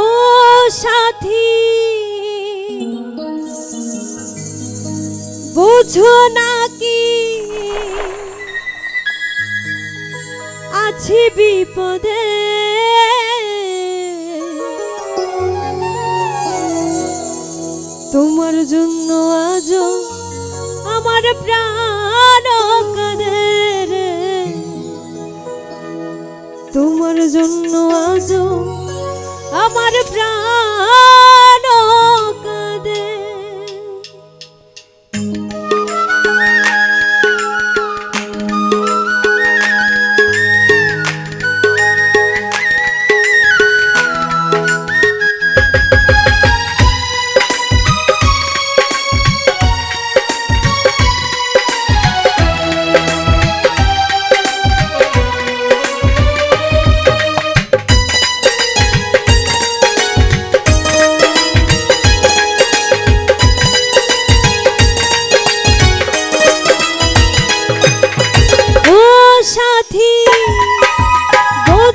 ও সাথী বুঝো নাকি আছি বিপদে। তোমার জন্য আজ আমার প্রাণ কাঁদে। তোমার জন্য আজ আমার প্রাণ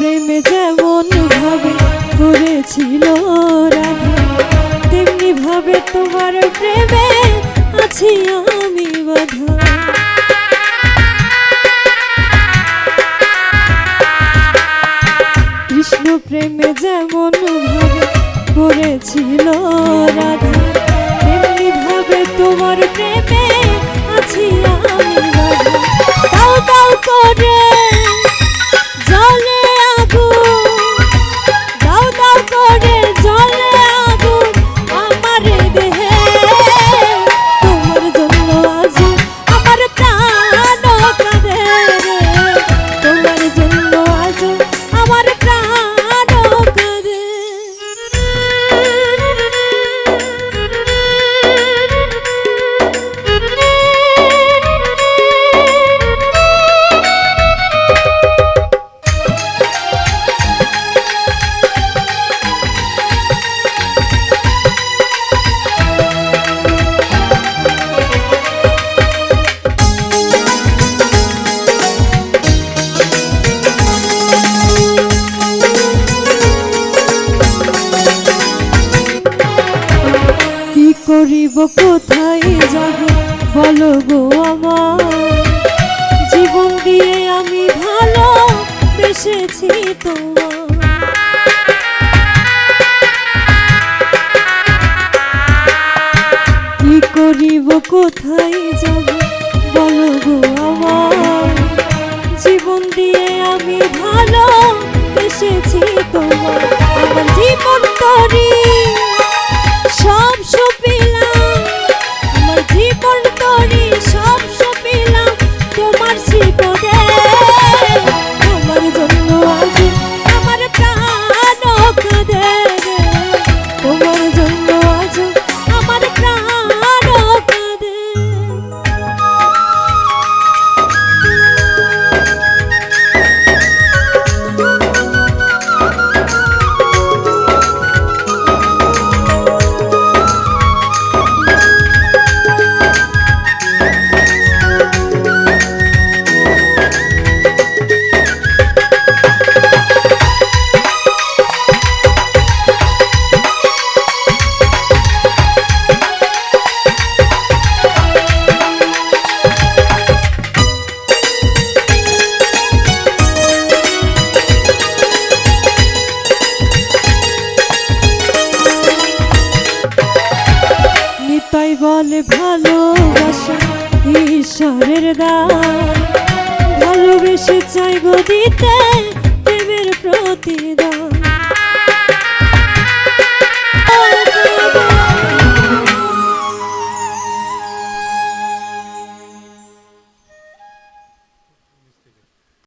প্রেমে যেমন ভাবে করেছিল তেমনি ভাবে তোমার প্রেমে আছি আমি বাধা। কৃষ্ণ প্রেমে যেমন ভাবে করেছিল রাধা করিব, কোথায় যাব বলো গো আমার? জীবন দিয়ে আমি ভালো বেসেছি তোমার। কি করিব, কোথায় যাব বলো গো আমার? জীবন দিয়ে আমি ভালো বেসেছি তোমার। আমার জীবন তরি বলে ভালোবাসা ঈশ্বরের দান। ভালোবেসে চাই গো দিতে প্রেমের প্রতিদান।